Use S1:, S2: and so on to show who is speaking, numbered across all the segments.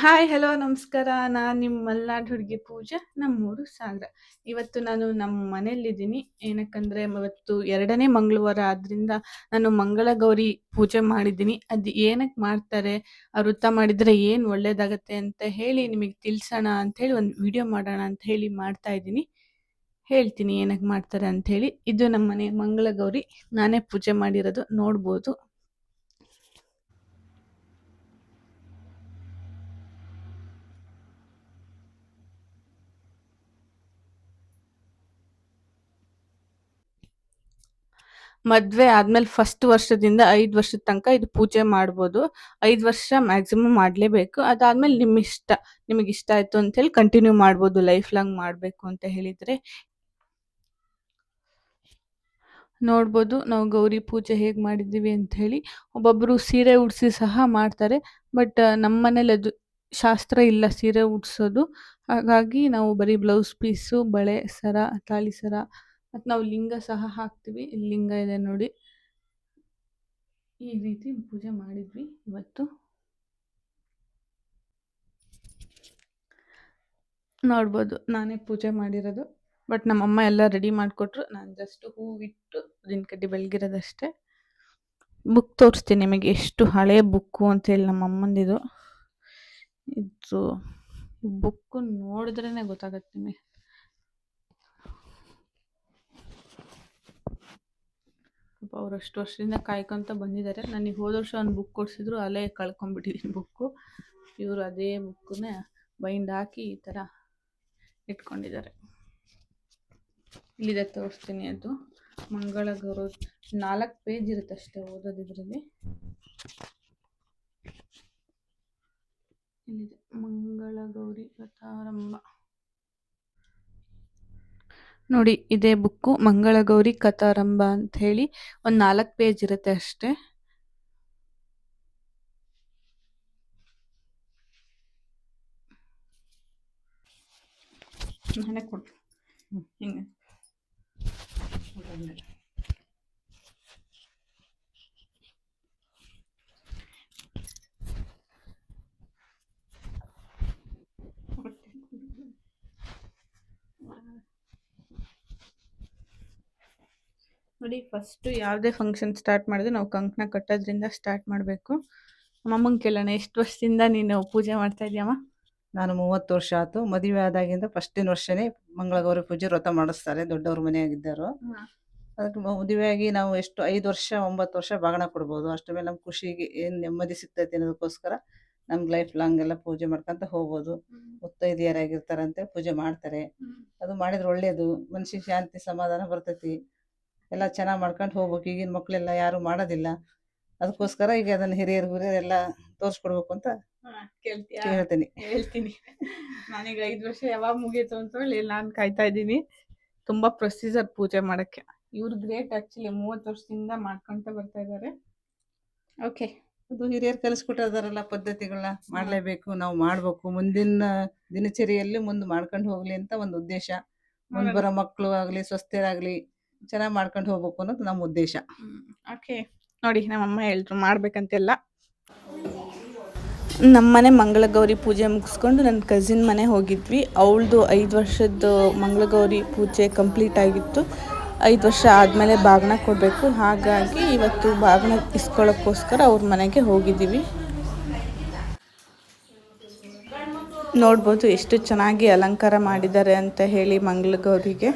S1: Hi hello ನಮಸ್ಕಾರ. ನಾನು ನಿಮ್ಮ ಮಲ್ನಾಡ್ ಹುಡುಗಿ ಪೂಜಾ, ನಮ್ಮೂರು ಸಾಗರ. ಇವತ್ತು ನಾನು ನಮ್ಮ ಮನೆಯಲ್ಲಿದ್ದೀನಿ. ಏನಕ್ಕಂದ್ರೆ, ಇವತ್ತು ಎರಡನೇ ಮಂಗಳವಾರ ಆದ್ರಿಂದ ನಾನು ಮಂಗಳ ಗೌರಿ ಪೂಜೆ ಮಾಡಿದ್ದೀನಿ. ಅದು ಏನಕ್ಕೆ ಮಾಡ್ತಾರೆ ಆ ವೃತ್ತ ಮಾಡಿದ್ರೆ ಏನು ಒಳ್ಳೇದಾಗತ್ತೆ ಅಂತ ಹೇಳಿ ನಿಮಗೆ ತಿಳಿಸೋಣ ಹೇಳಿ ಒಂದು ವಿಡಿಯೋ ಮಾಡೋಣ ಅಂತ ಹೇಳಿ ಮಾಡ್ತಾ ಇದ್ದೀನಿ. ಹೇಳ್ತೀನಿ ಏನಕ್ಕೆ ಮಾಡ್ತಾರೆ ಅಂತ ಹೇಳಿ. ಇದು ನಮ್ಮ ಮನೆ ಮಂಗಳ ಗೌರಿ ನಾನೇ ಪೂಜೆ ಮಾಡಿರೋದು ನೋಡ್ಬೋದು. ಮದ್ವೆ ಆದ್ಮೇಲೆ ಫಸ್ಟ್ ವರ್ಷದಿಂದ ಐದು ವರ್ಷದ ತನಕ ಇದು ಪೂಜೆ ಮಾಡ್ಬೋದು. ಐದು ವರ್ಷ ಮ್ಯಾಕ್ಸಿಮಮ್ ಮಾಡಲೇಬೇಕು. ಅದಾದ್ಮೇಲೆ ನಿಮ್ಮ ಇಷ್ಟ ನಿಮಗೆ ಇಷ್ಟ ಆಯ್ತು ಅಂತ ಹೇಳಿ ಕಂಟಿನ್ಯೂ ಮಾಡ್ಬೋದು ಲೈಫ್ ಲಾಂಗ್ ಮಾಡಬೇಕು ಅಂತ ಹೇಳಿದ್ರೆ. ನೋಡ್ಬೋದು ನಾವು ಗೌರಿ ಪೂಜೆ ಹೇಗೆ ಮಾಡಿದ್ದೀವಿ ಅಂತ ಹೇಳಿ. ಒಬ್ಬೊಬ್ಬರು ಸೀರೆ ಉಡಿಸಿ ಸಹ ಮಾಡ್ತಾರೆ. ಬಟ್ ನಮ್ಮ ಮನೇಲಿ ಅದು ಶಾಸ್ತ್ರ ಇಲ್ಲ ಸೀರೆ ಉಡ್ಸೋದು. ಹಾಗಾಗಿ ನಾವು ಬರೀ ಬ್ಲೌಸ್ ಪೀಸು ಬಳೆ, ಸರ ತಾಳಿ ಸರ ಮತ್ತು ನಾವು ಲಿಂಗ ಸಹ ಹಾಕ್ತೀವಿ. ಲಿಂಗ ಇದೆ ನೋಡಿ. ಈ ರೀತಿ ಪೂಜೆ ಮಾಡಿದ್ವಿ ಇವತ್ತು. ನೋಡ್ಬೋದು, ನಾನೇ ಪೂಜೆ ಮಾಡಿರೋದು. ಬಟ್ ನಮ್ಮಮ್ಮ ಎಲ್ಲ ರೆಡಿ ಮಾಡಿಕೊಟ್ರು. ನಾನು ಜಸ್ಟ್ ಹೂವಿಟ್ಟು ದಿನ ಕಡ್ಡಿ ಬೆಳಗಿರೋದಷ್ಟೇ. ಬುಕ್ ತೋರಿಸ್ತೀನಿ ನಿಮಗೆ. ಎಷ್ಟು ಹಳೆ ಬುಕ್ಕು ಅಂತೇಳಿ ನಮ್ಮಮ್ಮಂದಿದು. ಇದು ಬುಕ್ಕು ನೋಡಿದ್ರೇ ಗೊತ್ತಾಗತ್ತೆ ನಿಮಗೆ. ಪಾಪ ಅವ್ರು ಅಷ್ಟು ವರ್ಷದಿಂದ ಕಾಯ್ಕೊಂತ ಬಂದಿದ್ದಾರೆ. ನನಗೆ ಹೋದ ವರ್ಷ ಒಂದು ಬುಕ್ ಕೊಡಿಸಿದ್ರು, ಅಲ್ಲೇ ಕಳ್ಕೊಂಬಿಟ್ಟಿದ್ದೀನಿ ಬುಕ್ಕು ಇವರು ಅದೇ ಬುಕ್ಕನ್ನೇ ಬೈಂಡ್ ಹಾಕಿ ಈ ಥರ ಇಟ್ಕೊಂಡಿದ್ದಾರೆ. ಇಲ್ಲಿದೆ ತೋರಿಸ್ತೀನಿ ಅದು. ಮಂಗಳ ಗೌರವ ನಾಲ್ಕು ಪೇಜ್ ಇರುತ್ತೆ ಅಷ್ಟೇ ಓದೋದು ಇದರಲ್ಲಿ. ಇಲ್ಲಿದೆ. ಮಂಗಳ ಗೌರಿ ನೋಡಿ, ಇದೇ ಬುಕ್ಕು ಮಂಗಳ ಗೌರಿ ಕಥಾರಂಭ ಅಂತ ಹೇಳಿ ಒಂದು ನಾಲ್ಕು ಪೇಜ್ ಇರುತ್ತೆ ಅಷ್ಟೇ. ಕೊಟ್ಟು ಹಿಂಗೆ. ನೋಡಿ ಫಸ್ಟ್ ಯಾವುದೇ ಫಂಕ್ಷನ್ ಸ್ಟಾರ್ಟ್ ಮಾಡಿದ್ರೆ ನಾವು ಕಂಕಣ ಕಟ್ಟೋದ್ರಿಂದ ಸ್ಟಾರ್ಟ್ ಮಾಡಬೇಕು. ಅಮ್ಮಂಗೆ ಕೇಳೋಣ ಎಷ್ಟು ವರ್ಷದಿಂದ ನೀನು ಪೂಜೆ ಮಾಡ್ತಾ ಇದೀಯಮ್ಮ?
S2: ನಾನು ಮೂವತ್ತು ವರ್ಷ ಆಯ್ತು. ಮದುವೆ ಆದಾಗಿಂದ ಫಸ್ಟಿನ ವರ್ಷನೇ ಮಂಗಳಗೌರಿ ಪೂಜೆ ವ್ರತ ಮಾಡಿಸ್ತಾರೆ. ದೊಡ್ಡವ್ರ ಮನೆಯಾಗಿದ್ದರು ಅದಕ್ಕೆ ಮದುವೆಯಾಗಿ ನಾವು ಎಷ್ಟು ಐದು ವರ್ಷ ಒಂಬತ್ತು ವರ್ಷ ಬಾಗಣ ಕೊಡ್ಬೋದು. ಅಷ್ಟು ಮೇಲೆ ನಮ್ಮ ಖುಷಿಗೆ ಏನು ನೆಮ್ಮದಿ ಸಿಗ್ತೈತೆ ಅನ್ನೋದಕ್ಕೋಸ್ಕರ ನಮ್ಗೆ ಲೈಫ್ ಲಾಂಗ್ ಎಲ್ಲ ಪೂಜೆ ಮಾಡ್ಕೊಂತ ಹೋಗ್ಬೋದು. ಮುತ್ತೈದೆಯರಾಗಿರ್ತಾರಂತೆ ಪೂಜೆ ಮಾಡ್ತಾರೆ. ಅದು ಮಾಡಿದ್ರೆ ಒಳ್ಳೇದು. ಮನಸ್ಸಿಗೆ ಶಾಂತಿ ಸಮಾಧಾನ ಬರ್ತೈತಿ. ಎಲ್ಲ ಚೆನ್ನಾಗಿ ಮಾಡ್ಕೊಂಡು ಹೋಗ್ಬೇಕು. ಈಗಿನ ಮಕ್ಕಳೆಲ್ಲ ಯಾರು ಮಾಡೋದಿಲ್ಲ. ಅದಕ್ಕೋಸ್ಕರ ಈಗ ಅದನ್ನ ಹಿರಿಯರು ಗುರಿಯರು ಎಲ್ಲ ತೋರಿಸ್ಕೊಡ್ಬೇಕು ಅಂತ ಹೇಳ್ತೀನಿ
S1: ಹೇಳ್ತೀನಿ. ನಾನೀಗ ಐದು ವರ್ಷ ಯಾವಾಗ ಮುಗೀತು ಅಂತ ಹೇಳಿ ನಾನು ಕಾಯ್ತಾ ಇದ್ದೀನಿ. ತುಂಬಾ ಪ್ರೊಸೀಜರ್ ಪೂಜೆ ಮಾಡಕ್ಕೆ. ಇವ್ರು ಗ್ರೇಟ್ ಆಕ್ಚುಲಿ ಮೂವತ್ತು ವರ್ಷದಿಂದ ಮಾಡ್ಕೊಂತ ಬರ್ತಾ ಇದ್ದಾರೆ ಓಕೆ.
S2: ಅದು ಹಿರಿಯರು ಕಲಿಸ್ಕೊಟ್ಟಿದಾರಲ್ಲ ಪದ್ಧತಿಗಳನ್ನ ಮಾಡ್ಲೇಬೇಕು ನಾವು ಮಾಡ್ಬೇಕು. ಮುಂದಿನ ದಿನಚರಿಯಲ್ಲಿ ಮುಂದೆ ಮಾಡ್ಕೊಂಡು ಹೋಗ್ಲಿ ಅಂತ ಒಂದು ಉದ್ದೇಶ. ಮುಂದೆ ಬರೋ ಮಕ್ಕಳು ಆಗ್ಲಿ ಸ್ವಸ್ಥರಾಗ್ಲಿ ಚೆನ್ನಾಗಿ ಮಾಡ್ಕೊಂಡು ಹೋಗ್ಬೇಕು ಅನ್ನೋದು ನಮ್ಮ ಉದ್ದೇಶ.
S1: ಓಕೆ ನೋಡಿ, ನಮ್ಮಮ್ಮ ಹೇಳಿದ್ರು ಮಾಡ್ಬೇಕಂತೆಲ್ಲ. ನಮ್ಮನೆ ಮಂಗಳಗೌರಿ ಪೂಜೆ ಮುಗಿಸ್ಕೊಂಡು ನನ್ನ ಕಸಿನ್ ಮನೆ ಹೋಗಿದ್ವಿ. ಅವಳದು ಐದು ವರ್ಷದ ಮಂಗಳಗೌರಿ ಪೂಜೆ ಕಂಪ್ಲೀಟ್ ಆಗಿತ್ತು. ಐದು ವರ್ಷ ಆದಮೇಲೆ ಬಾಗಿನ ಕೊಡಬೇಕು. ಹಾಗಾಗಿ ಇವತ್ತು ಬಾಗಿನ ಇಸ್ಕೊಳ್ಳೋಕ್ಕೋಸ್ಕರ ಅವ್ರ ಮನೆಗೆ ಹೋಗಿದ್ದೀವಿ. ನೋಡ್ಬೋದು ಎಷ್ಟು ಚೆನ್ನಾಗಿ ಅಲಂಕಾರ ಮಾಡಿದ್ದಾರೆ ಅಂತ ಹೇಳಿ ಮಂಗಳಗೌರಿಗೆ.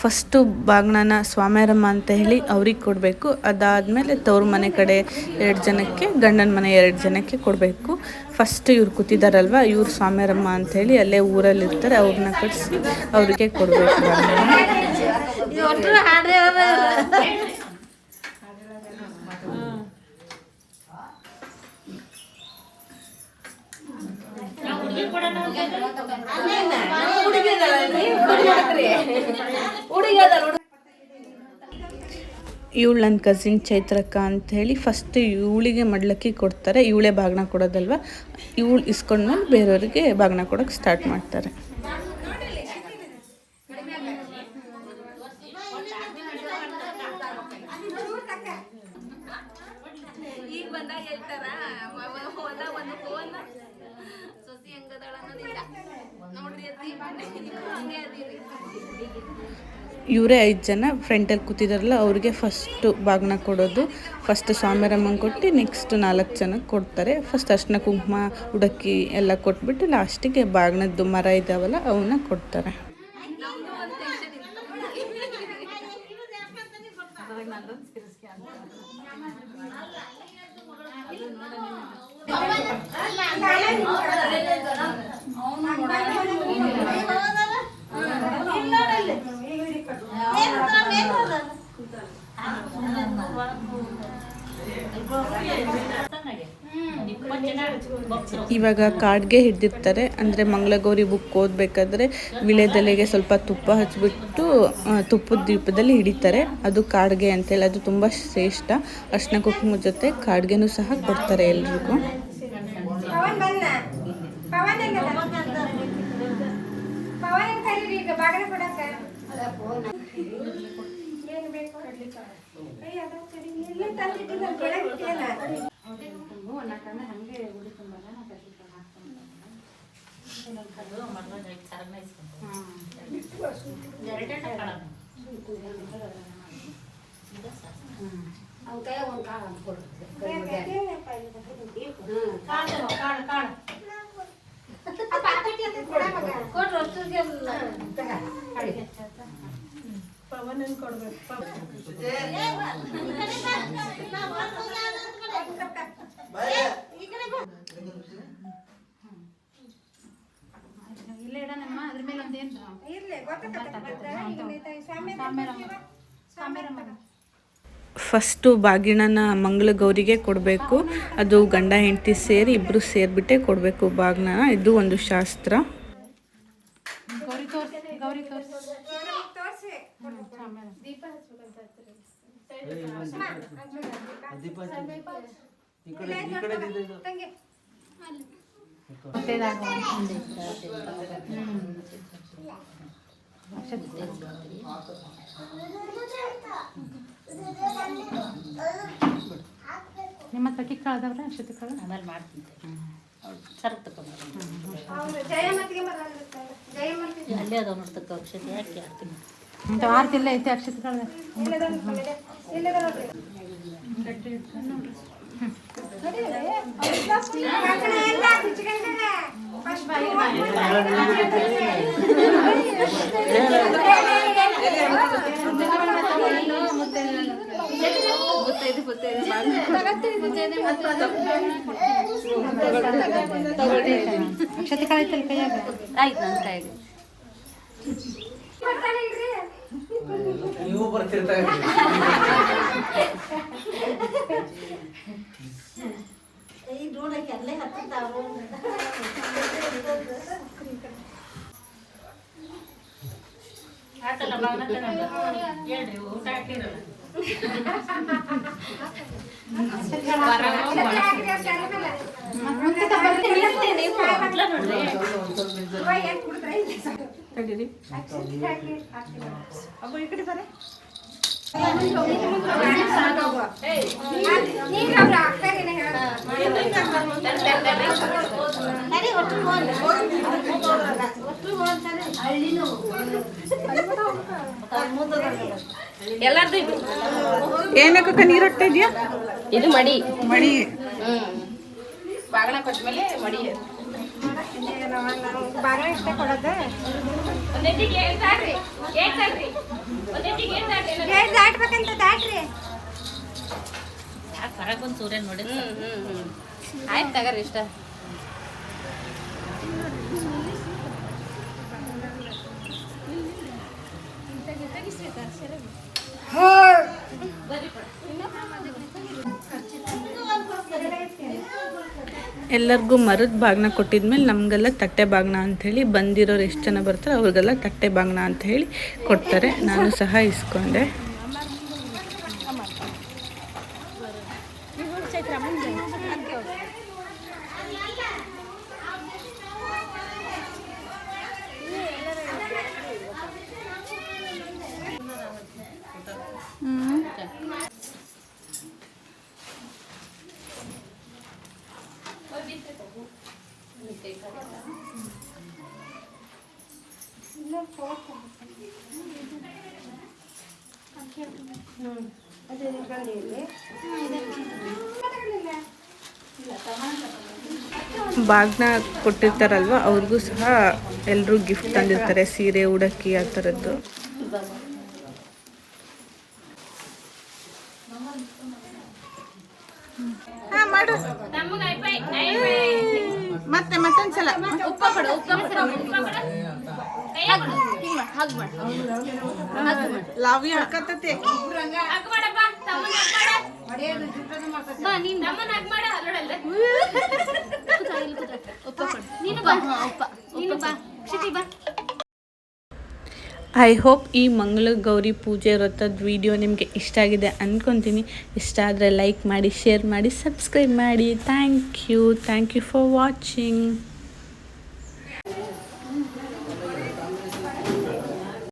S1: ಫಸ್ಟು ಬಾಗ್ನನ ಸ್ವಾಮ್ಯಾರಮ್ಮ ಅಂತ ಹೇಳಿ ಅವ್ರಿಗೆ ಕೊಡಬೇಕು. ಅದಾದಮೇಲೆ ತವ್ರ ಮನೆ ಕಡೆ ಎರಡು ಜನಕ್ಕೆ ಗಂಡನ ಮನೆ ಎರಡು ಜನಕ್ಕೆ ಕೊಡಬೇಕು. ಫಸ್ಟ್ ಇವ್ರು ಕೂತಿದ್ದಾರಲ್ವ ಇವ್ರು ಸ್ವಾಮ್ಯಾರಮ್ಮ ಅಂತ ಹೇಳಿ ಅಲ್ಲೇ ಊರಲ್ಲಿ ಇರ್ತಾರೆ ಅವ್ರನ್ನ ಕಟ್ಸಿ ಅವ್ರಿಗೆ ಕೊಡಬೇಕು. ಇವಳು ನನ್ನ ಕಸಿನ್ ಚೈತ್ರಕ್ಕ ಅಂತ ಹೇಳಿ ಫಸ್ಟ್ ಇವಳಿಗೆ ಮಡ್ಲಕ್ಕಿ ಕೊಡ್ತಾರೆ, ಇವಳೇ ಬಾಗ್ನ ಕೊಡೋದಲ್ವ? ಇವಳು ಇಸ್ಕೊಂಡ್ಮೇಲೆ ಬೇರೆಯವ್ರಿಗೆ ಬಾಗ್ನ ಕೊಡೋಕೆ ಸ್ಟಾರ್ಟ್ ಮಾಡ್ತಾರೆ. ಇವರೇ ಐದು ಜನ ಫ್ರೆಂಟಲ್ಲಿ ಕೂತಿದಾರಲ್ಲ, ಅವ್ರಿಗೆ ಫಸ್ಟು ಬಾಗ್ನ ಕೊಡೋದು. ಫಸ್ಟ್ ಸ್ವಾಮಿರಮ್ಮಂಗೆ ಕೊಟ್ಟು ನೆಕ್ಸ್ಟ್ ನಾಲ್ಕು ಜನಕ್ಕೆ ಕೊಡ್ತಾರೆ. ಫಸ್ಟ್ ಅರ್ಶಿನ ಕುಂಕುಮ ಉಡಕ್ಕಿ ಎಲ್ಲ ಕೊಟ್ಬಿಟ್ಟು ಲಾಸ್ಟಿಗೆ ಬಾಗ್ನದ್ದು ಮರ ಇದ್ದಾವಲ್ಲ ಅವನ್ನ ಕೊಡ್ತಾರೆ.
S3: ನಂದೊಂದು ಸಿರಿಸ್ಕೆ ಅಂತ ಅವನು
S1: ಇವಾಗ ಕಾಡ್ಗೆ ಹಿಡ್ದಿರ್ತಾರೆ. ಅಂದರೆ ಮಂಗಳಗೌರಿ ಬುಕ್ ಓದಬೇಕಾದ್ರೆ ವಿಳೆದೆಲೆಗೆ ಸ್ವಲ್ಪ ತುಪ್ಪ ಹಚ್ಚಿಬಿಟ್ಟು ತುಪ್ಪದ ದೀಪದಲ್ಲಿ ಹಿಡಿತಾರೆ. ಅದು ಕಾಡ್ಗೆ ಅಂತೇಳಿ ಅದು ತುಂಬ ಶ್ರೇಷ್ಠ. ಅರ್ಶಿನ ಕುಂಕುಮ ಜೊತೆ ಕಾಡ್ಗೆನೂ ಸಹ ಕೊಡ್ತಾರೆ ಎಲ್ರಿಗೂ.
S4: ಪವನ್ ಬಂದ ಪವನ್ ಹೆಂಗದ ಪವನ್ ಕರೀರಿ ಈಗ ಒಂದು ಕಾಳು ಏನು ಬೇಕು ಅಯ್ಯ ಕೊಡ್ಬೇಕು ಸರಿ ಇಲ್ಲೇ ತಂದಿಟ್ಟಿಲ್ಲ ಕೆಳಗಿಟ್ಟಿಲ್ಲ
S5: ಇಲ್ಲೇ ಮಂಗಳ ಒಂದೇನು
S1: ಫಸ್ಟು ಬಾಗಿಣನ ಮಂಗಳಗೌರಿಗೆ ಕೊಡಬೇಕು. ಅದು ಗಂಡ ಹೆಂಡತಿ ಸೇರಿ ಇಬ್ಬರು ಸೇರಿಬಿಟ್ಟೆ ಕೊಡಬೇಕು ಬಾಗಿನ ಇದು ಒಂದು ಶಾಸ್ತ್ರ.
S5: ಗೌರಿ ತೋರ್ಸಿ ಗೌರಿ ತೋರ್ಸಿ.
S4: ತೋರಿಸಿ.
S5: ದೀಪ
S4: ತಂಗಿ.
S5: ನಿಮ್ಮ ಹತ್ರ ಕಿಕ್ ಕಳ್ದವ್ರ ಅಕ್ಷತೆ ಕಳ್ದ
S6: ಆಮೇಲೆ ಮಾಡ್ತೀನಿ. ಸರಕ್ ತಗೊಂಡು ಅಲ್ಲೇ ಅದಾವ ನೋಡ್ತಕ್ಕ ಔಷಧಿ ಹಾಕಿ ಹಾಕ್ತೀನಿ?
S5: ಅಂತ ಆರ್ತಿ ಇಲ್ಲ ಐತೆ ಅಕ್ಷತೆ ಕಳ್ದ ಅಕ್ಷತೆ ಕಳೈತಲ್ಲ ಕೈಯಾಗ
S6: ಆಯ್ತು ನನ್ನ
S7: ನೀವು ಬರ್ತಿರ್ತಾರೆ
S6: ಆತಲ್ಲ ಬಾಗ್ನ ತಗೊಂಡು ಹೇಳ್ರಿ ಊಟ ಹಾಕಿರಲ್ಲ ಮಕ್ಳ ನೋಡ್ರಿ ಎಲ್ಲಾರ್ದು ಇದು
S1: ಏನಕ್ಕ ನೀರೊಟ್ಟೆ ಇದೆಯಾ?
S6: ಇದು ಮಡಿ.
S1: ಮಡಿ.
S6: ಬಾಗಣ ಕೊಟ್ಮೇಲೆ ಮಡಿ.
S4: ಬಾಗಣ ಇಷ್ಟ ಕೊಡೋದು. ಗೇಟ್ ದಾಟ್ಬೇಕಂತ ದಾಟ್ರಿ.
S6: ಯಾಕೆ ಹೊರಗೆ ಬಂದು ಸೂರ್ಯ ನೋಡಿ
S3: ಆಯ್ತು ತಗರಿ ಇಷ್ಟ.
S1: ಎಲ್ಲರಿಗೂ ಮರದ ಬಾಗ್ನ ಕೊಟ್ಟಿದ್ಮೇಲೆ ನಮಗೆಲ್ಲ ತಟ್ಟೆ ಬಾಗ್ನ ಅಂತ ಹೇಳಿ ಬಂದಿರೋರು ಎಷ್ಟು ಜನ ಬರ್ತಾರೆ ಅವ್ರಿಗೆಲ್ಲ ತಟ್ಟೆ ಬಾಗ್ನ ಅಂತ ಹೇಳಿ ಕೊಡ್ತಾರೆ. ನಾನು ಸಹ ಇಸ್ಕೊಂಡೆ. ಬಾಗ್ನ ಕೊಟ್ಟಿರ್ತಾರಲ್ವ ಅವ್ರಿಗೂ ಸಹ ಎಲ್ಲರೂ ಗಿಫ್ಟ್ ತಂದಿರ್ತಾರೆ ಸೀರೆ ಉಡಕ್ಕಿ ಆ ಥರದ್ದು
S8: ಮತ್ತೆ ಮತ್ತೊಂದ್ಸಲ.
S1: ಐ ಹೋಪ್ ಈ ಮಂಗಳ ಗೌರಿ ಪೂಜೆ ವ್ರತದ ವಿಡಿಯೋ ನಿಮಗೆ ಇಷ್ಟ ಆಗಿದೆ ಅಂದ್ಕೊತೀನಿ ಇಷ್ಟ ಆದರೆ ಲೈಕ್ ಮಾಡಿ ಶೇರ್ ಮಾಡಿ ಸಬ್ಸ್ಕ್ರೈಬ್ ಮಾಡಿ. Thank you thank you for watching